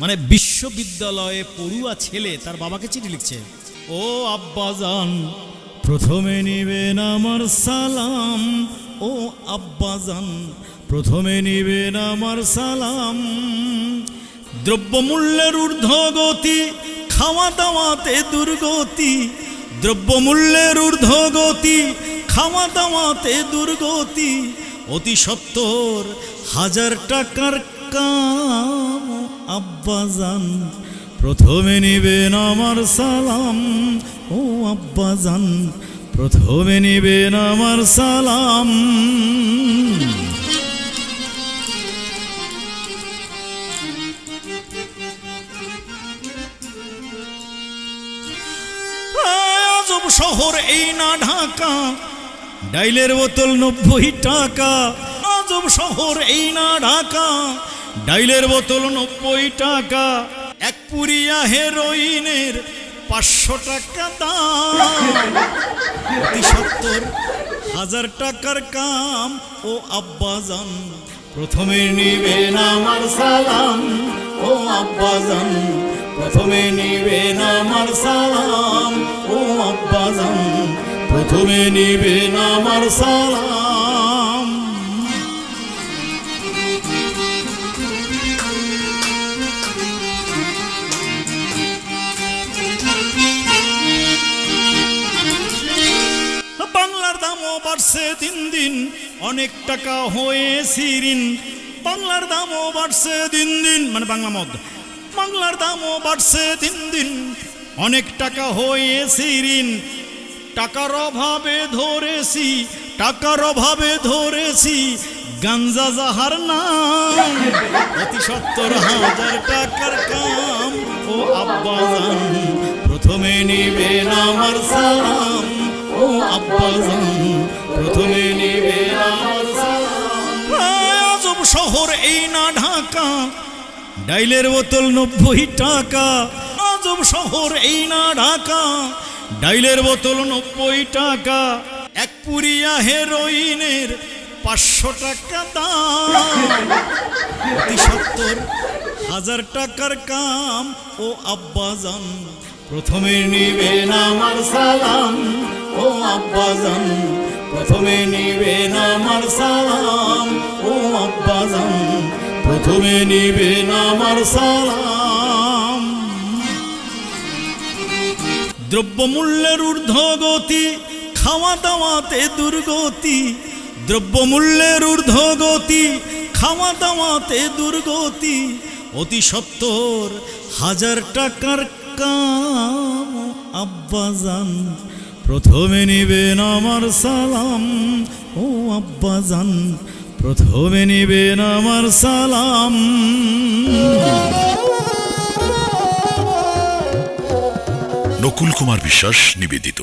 মানে বিশ্ববিদ্যালয়ে পড়ুয়া ছেলে তার বাবাকে চিঠি লিখছে। ও আব্বাজান প্রথমে নিবেন আমার সালাম। ও আব্বাজান প্রথমে নিবেন আমার সালাম। দ্রব্যমূল্যের ঊর্ধ্বগতি খাওয়া দাওয়াতে দুর্গতি। দ্রব্যমূল্যের ঊর্ধ্বগতি খাওয়া দাওয়াতে দুর্গতি। অতি সত্তর হাজার টাকার কাম। আব্বাজান প্রথমে নিবেন আমার সালাম। ও আব্বাজান প্রথমে নিবেন আমার সালাম। শহর এই না ঢাকা, ডাইলের বোতল নব্বই টাকা। আজব শহর এই না ঢাকা ডাইলের বোতল নব্বই টাকা, এক পুরিয়া হেরোইনের পাঁচশো টাকা দাম। সত্তর হাজার টাকার কাম। ও আব্বাজান, প্রথমে নিবেন আমার সালাম। ও আব্বাজান, প্রথমে নিবেন আমার সালাম। ও আব্বাজান, প্রথমে নিবেন আমার সালাম। বাড়ছে দিন দিন, অনেক টাকা হয়েছে ঋণ। বাংলার দামও বাড়ছে দিন দিন মানে বাংলা মদ। বাংলার দামও বাড়ছে দিন দিন, অনেক টাকা হয়েছে ঋণ। টাকার অভাবে ধরেছি, টাকার অভাবে ধরেছি, গাঞ্জা যাহার নাম। অতি সত্তর হাজার টাকার কাম। ও আব্বাজান প্রথমে নিবেন আমার সালাম। ও আব্বাজান শহর এই না ঢাকা, ডাইলের বোতল নব্বই টাকা। আজব শহর এই না ঢাকা, ডাইলের বোতল নব্বই টাকা। এক পুরিয়া হেরোইনের পাঁচশো টাকা দাম। সত্তর হাজার টাকার কাম। ও আব্বাজান, প্রথমে নিবেন আমার সালাম। ও আব্বাজান, প্রথমে নিবেন আমার সালাম। আব্বাজান প্রথমে নিবেন আমার সালাম। দ্রব্যমূল্যের ঊর্ধ্বগতি খাওয়া দাওয়াতে দুর্গতি। দ্রব্যমূল্যের ঊর্ধ্বগতি খাওয়া দাওয়াতে দুর্গতি। অতি সত্তর হাজার টাকার কাম, আব্বাজান, প্রথমে নিবেন আমার সালাম। ও আব্বাজান প্রথমে নিবেন আমার সালাম। নকুল কুমার বিশ্বাস নিবেদিত।